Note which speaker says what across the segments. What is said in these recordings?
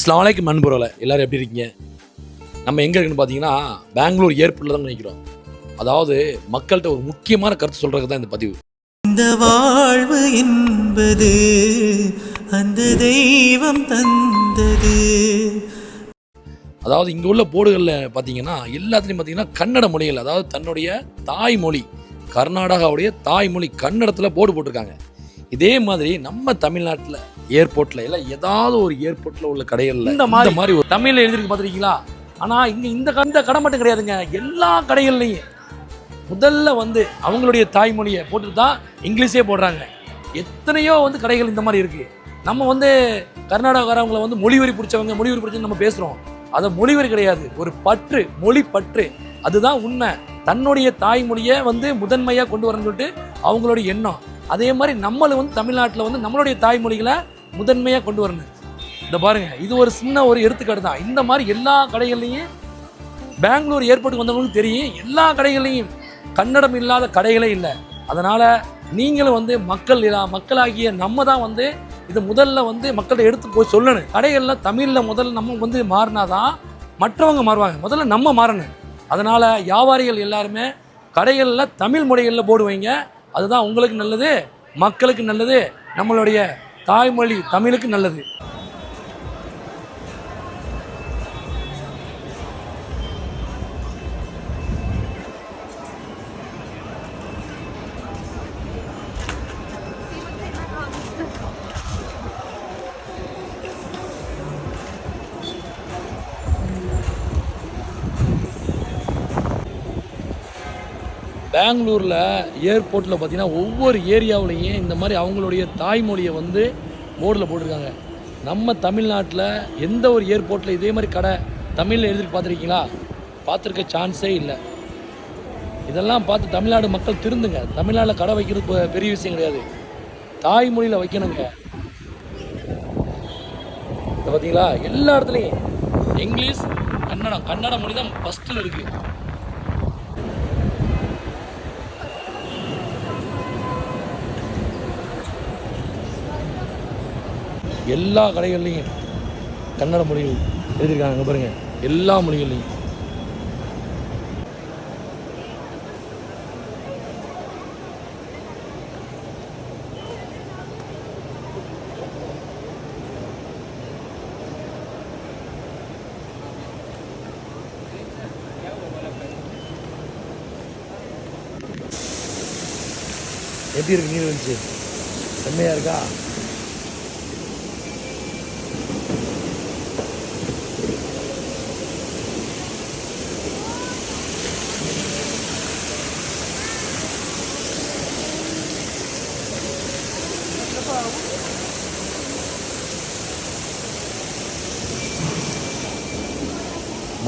Speaker 1: அஸ்லாம் வலைக்கும் நண்பரோல எல்லாரும் எப்படி இருக்கீங்க? நம்ம எங்கே இருக்குன்னு பார்த்தீங்கன்னா பெங்களூர் ஏர்போர்ட்டில் தான் நினைக்கிறோம். அதாவது மக்கள்கிட்ட ஒரு முக்கியமான கருத்து சொல்கிறதுக்கு தான் இந்த பதிவு.
Speaker 2: இந்த வாழ்வு என்பது அந்த தெய்வம் தந்தது.
Speaker 1: அதாவது இங்கே உள்ள போர்டுகளில் பார்த்தீங்கன்னா எல்லாத்துலேயும் பார்த்தீங்கன்னா கன்னட மொழிகள் அதாவது தன்னுடைய தாய்மொழி கர்நாடகாவுடைய தாய்மொழி கன்னடத்தில் போர்டு போட்டிருக்காங்க. இதே மாதிரி நம்ம தமிழ்நாட்டில் ஏர்போர்ட்டில் எல்லாம் ஏதாவது ஒரு ஏர்போர்ட்டில் உள்ள கடைகளில் இந்த மாதிரி மாதிரி ஒரு தமிழில் எழுதிருக்கு பார்த்துருக்கீங்களா ஆனால் இங்கே இந்த இந்த கடை மட்டும் கிடையாதுங்க. எல்லா கடைகள்லையும் முதல்ல வந்து அவங்களுடைய தாய்மொழியை போட்டு தான் இங்கிலீஷே போடுறாங்க. எத்தனையோ வந்து கடைகள் இந்த மாதிரி இருக்குது நம்ம வந்து கர்நாடகாரவங்களை வந்து மொழிவரி பிடிச்சவங்க மொழிவரி பிடிச்சவங்க நம்ம பேசுகிறோம் அதை மொழிவரி கிடையாது. ஒரு பற்று மொழி பற்று. அதுதான் உண்மை. தன்னுடைய தாய்மொழியை வந்து முதன்மையாக கொண்டு வரணும்னு சொல்லிட்டு அவங்களுடைய எண்ணம். அதே மாதிரி நம்மளும் வந்து தமிழ்நாட்டில் வந்து நம்மளுடைய தாய்மொழிகளை முதன்மையாக கொண்டு வரணும். இந்த பாருங்கள் இது ஒரு சின்ன ஒரு எடுத்துக்காட்டு தான். இந்த மாதிரி எல்லா கடைகள்லையும் பெங்களூர் ஏர்போர்ட்டுக்கு வந்தவங்களுக்கு தெரியும் எல்லா கடைகள்லையும் கன்னடம் இல்லாத கடைகளே இல்லை. அதனால் நீங்களும் வந்து மக்கள் இல்லா- மக்களாகிய நம்ம தான் வந்து இது முதல்ல வந்து மக்கள்கிட்ட எடுத்து போய் சொல்லணும். கடைகளில் தமிழில் முதல்ல நம்ம வந்து மாறினா தான் மற்றவங்க மாறுவாங்க. முதல்ல நம்ம மாறணும். அதனால் வியாபாரிகள் எல்லாருமே கடைகளில் தமிழ் மொழிகளில் போடுவீங்க. அதுதான் உங்களுக்கு நல்லது மக்களுக்கு நல்லது நம்மளுடைய தாய்மொழி தமிழுக்கு நல்லது. பெங்களூரில் ஏர்போர்ட்டில் பார்த்தீங்கன்னா ஒவ்வொரு ஏரியாவுலேயும் இந்த மாதிரி அவங்களுடைய தாய்மொழியை வந்து போர்டில் போட்டிருக்காங்க. நம்ம தமிழ்நாட்டில் எந்த ஒரு ஏர்போர்ட்டில் இதே மாதிரி கடை தமிழில் எழுதிட்டு பார்த்துருக்கீங்களா பார்த்துருக்க சான்ஸே இல்லை. இதெல்லாம் பார்த்து தமிழ்நாடு மக்கள் திருந்துங்க. தமிழ்நாட்டில் கடை வைக்கிறது பெரிய விஷயம் கிடையாது. தாய்மொழியில் வைக்கணுங்க. இதை பார்த்தீங்களா எல்லா இடத்துலையும் இங்கிலீஷ் கன்னடம் கன்னட மொழி தான் ஃபஸ்ட்டில் இருக்குது எல்லா கடைகள்லையும் கன்னட மொழியில் எழுதியிருக்காங்க இங்க பாருங்க. எல்லா மொழிகள்லையும். எப்படி இருக்கு நீர் வந்துச்சு செம்மையா இருக்கா?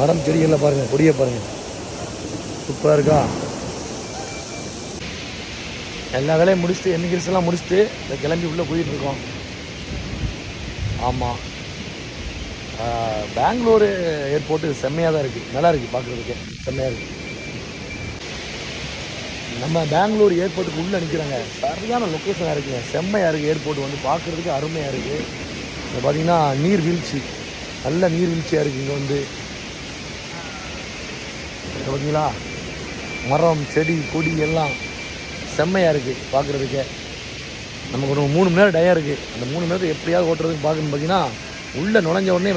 Speaker 1: மரம் செடிகளில் பாருங்க கொடியை பாருங்கள் சூப்பராக இருக்கா? எல்லா வேலையும் முடிச்சுட்டு என்கிரிஸ் எல்லாம் முடிச்சுட்டு இந்த கிளம்பி உள்ளே போயிட்டுருக்கோம் ஆமாம் பெங்களூரு ஏர்போர்ட்டு செம்மையாக தான் இருக்குது நல்லா இருக்குது பார்க்குறதுக்கு செம்மையாக இருக்குது நம்ம பெங்களூர் ஏர்போர்ட்டுக்கு உள்ளே நிற்கிறாங்க சரியான லொக்கேஷனாக இருக்குங்க. செம்மையாக இருக்குது ஏர்போர்ட் வந்து. பார்க்குறதுக்கு அருமையாக இருக்குது இங்கே பார்த்தீங்கன்னா நீர்வீழ்ச்சி. நல்ல நீர்வீழ்ச்சியாக இருக்குது இங்கே வந்து. ஓகேங்களா மரம் செடி கொடி எல்லாம் செம்மையாக இருக்குது பார்க்குறதுக்கே நமக்கு ஒரு மூணு மணி நேரம் டயம் இருக்குது அந்த மூணு மணி நேரத்தை எப்படியாவது ஓட்டுறதுக்கு பார்க்கணும்னு பார்த்தீங்கன்னா உள்ளே நுழைஞ்ச உடனே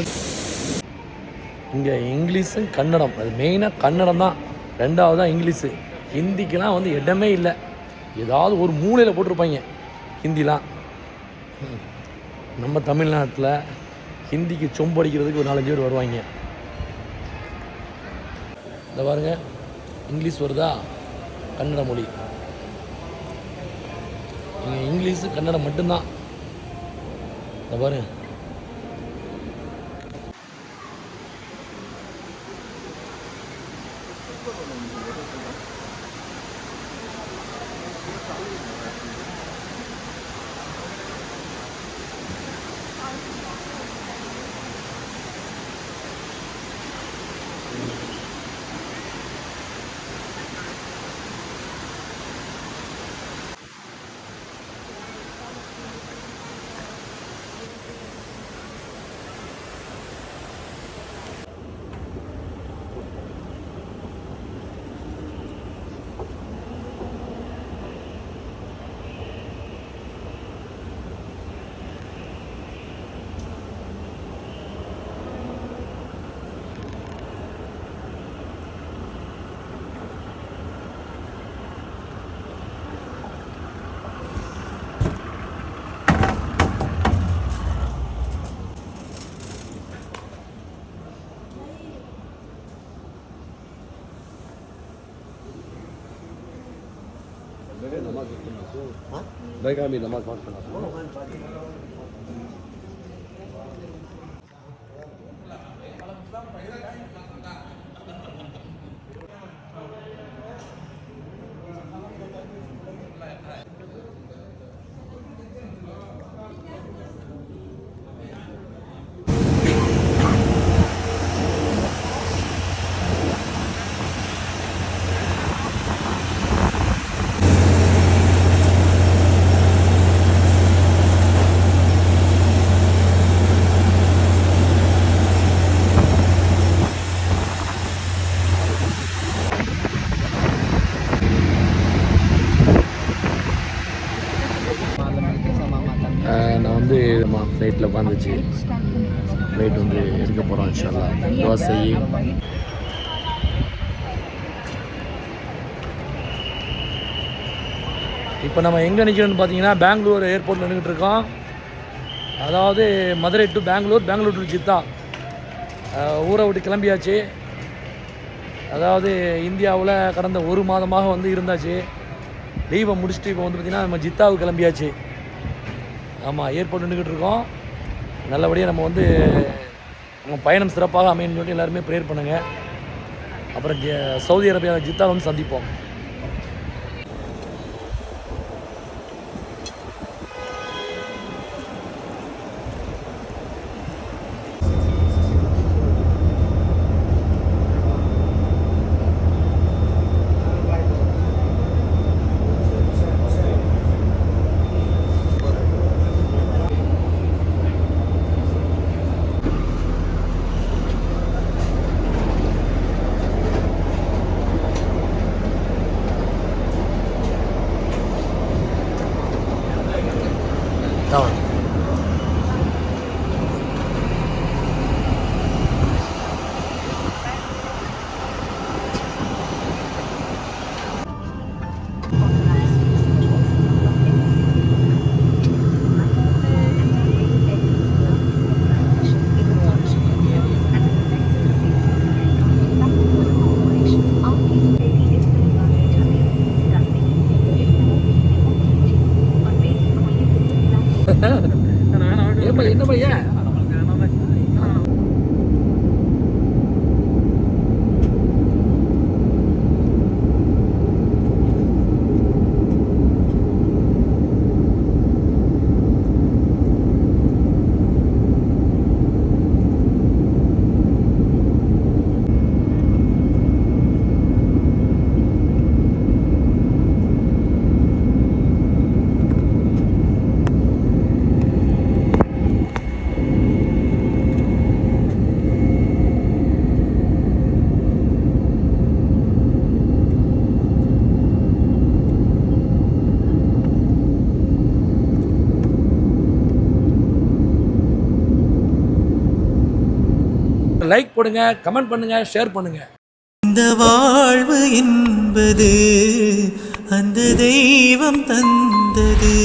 Speaker 1: இங்கே இங்கிலீஷும் கன்னடம். அது மெயினாக கன்னடம் தான். ரெண்டாவது தான் இங்கிலீஷு. ஹிந்திக்கெலாம் வந்து இடமே இல்லை. ஏதாவது ஒரு மூலையில் போட்டிருப்பாங்க ஹிந்திலாம். நம்ம தமிழ்நாட்டில் ஹிந்திக்கு சொம்பு அடிக்கிறதுக்கு ஒரு நாலஞ்சு பேர் வருவாங்க. இந்த பாருங்க இங்கிலீஷ் வருதா? கன்னட மொழி. இங்கே இங்கிலீஷு கன்னடம் மட்டும்தான். இந்த பாருங்க.
Speaker 3: Thank बैठा भी नमाज़
Speaker 1: पाठ करा வந்து ஃப்ளைட்டில் உட்காந்துச்சு ஃப்ளைட் வந்து எடுக்க போகிறோம் இன்ஷால்லா தோசை இப்போ நம்ம எங்கே நிற்கிறோம்னு பார்த்தீங்கன்னா பெங்களூர் ஏர்போர்ட்டில் நின்றுட்டு இருக்கோம். அதாவது Madurai to Bangalore Bangalore to Jeddah. ஊரை விட்டு கிளம்பியாச்சு. அதாவது இந்தியாவில் கடந்த ஒரு மாதமாக வந்து இருந்தாச்சு. லீவை முடிச்சுட்டு இப்போ வந்து பார்த்திங்கன்னா நம்ம ஜித்தாவுக்கு கிளம்பியாச்சு. ஆமாம் ஏர்போர்ட் நின்றுக்கிட்டு இருக்கோம். நல்லபடியாக நம்ம வந்து நம்ம பயணம் சிறப்பாக அமையணும்னு சொல்லிட்டு எல்லாருமே ப்ரேயர் பண்ணுங்கள் அப்புறம் சவுதி அரேபியா ஜித்தா வந்து சந்திப்போம். லைக் போடுங்க கமெண்ட் பண்ணுங்க ஷேர் பண்ணுங்க.
Speaker 2: இந்த வாழ்வு என்பது அந்த தெய்வம் தந்தது.